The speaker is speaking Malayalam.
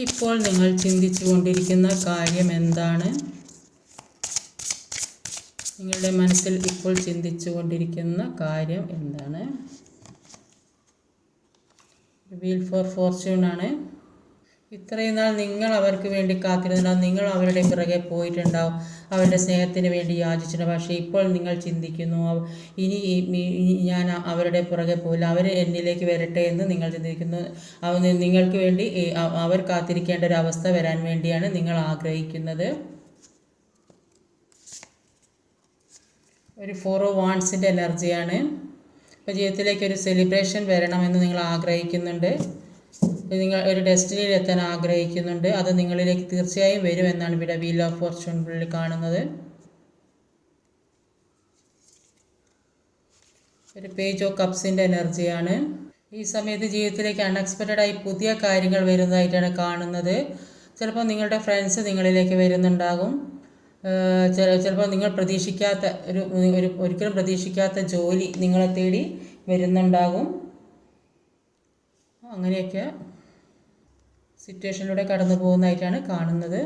ഇപ്പോൾ നിങ്ങൾ ചിന്തിച്ചു കൊണ്ടിരിക്കുന്ന കാര്യം എന്താണ്? നിങ്ങളുടെ മനസ്സിൽ ഇപ്പോൾ ചിന്തിച്ചു കൊണ്ടിരിക്കുന്ന കാര്യം എന്താണ്? വീൽ ഫോർ ഫോർച്യൂൺ ആണ്. ഇത്രയും നാൾ നിങ്ങൾ അവർക്ക് വേണ്ടി കാത്തിരുന്നുണ്ടാവും നിങ്ങൾ അവരുടെ പിറകെ പോയിട്ടുണ്ടാവും. അവരുടെ സ്നേഹത്തിന് വേണ്ടി യാചിച്ചിട്ടുണ്ട് പക്ഷേ ഇപ്പോൾ നിങ്ങൾ ചിന്തിക്കുന്നു ഇനി ഞാൻ അവരുടെ പുറകെ പോയില്ല അവർ എന്നിലേക്ക് വരട്ടെ എന്ന് നിങ്ങൾ ചിന്തിക്കുന്നു. അവ നിങ്ങൾക്ക് വേണ്ടി അവർ കാത്തിരിക്കേണ്ട ഒരു അവസ്ഥ വരാൻ വേണ്ടിയാണ് നിങ്ങൾ ആഗ്രഹിക്കുന്നത്. ഒരു ഫോർ ഓ വാൺസിന്റെ എനർജിയാണ് ഇപ്പോൾ ജീവിതത്തിലേക്ക് ഒരു സെലിബ്രേഷൻ വരണമെന്ന് നിങ്ങൾ ആഗ്രഹിക്കുന്നുണ്ട്. നിങ്ങൾ ഒരു ഡെസ്റ്റിനിയിൽ എത്താൻ ആഗ്രഹിക്കുന്നുണ്ട് അത് നിങ്ങളിലേക്ക് തീർച്ചയായും വരുമെന്നാണ് ഇവിടെ വീൽ ഓഫ് ഫോർച്യൂണിൽ കാണുന്നത്. ഒരു പേജ് ഓഫ് കപ്സിന്റെ എനർജിയാണ് ഈ സമയത്ത് ജീവിതത്തിലേക്ക് അൺഎക്സ്പെക്റ്റഡ് ആയി പുതിയ കാര്യങ്ങൾ വരുന്നതായിട്ടാണ് കാണുന്നത്. ചിലപ്പോൾ നിങ്ങളുടെ ഫ്രണ്ട്സ് നിങ്ങളിലേക്ക് വരുന്നുണ്ടാകും. ചില ചിലപ്പോൾ നിങ്ങൾ പ്രതീക്ഷിക്കാത്ത ഒരു ഒരു ഒരിക്കലും പ്രതീക്ഷിക്കാത്ത ജോലി നിങ്ങളെ തേടി വരുന്നുണ്ടാകും. അങ്ങനെയൊക്കെ സിറ്റുവേഷനിലൂടെ കടന്നു പോകുന്നതായിട്ടാണ് കാണുന്നത്.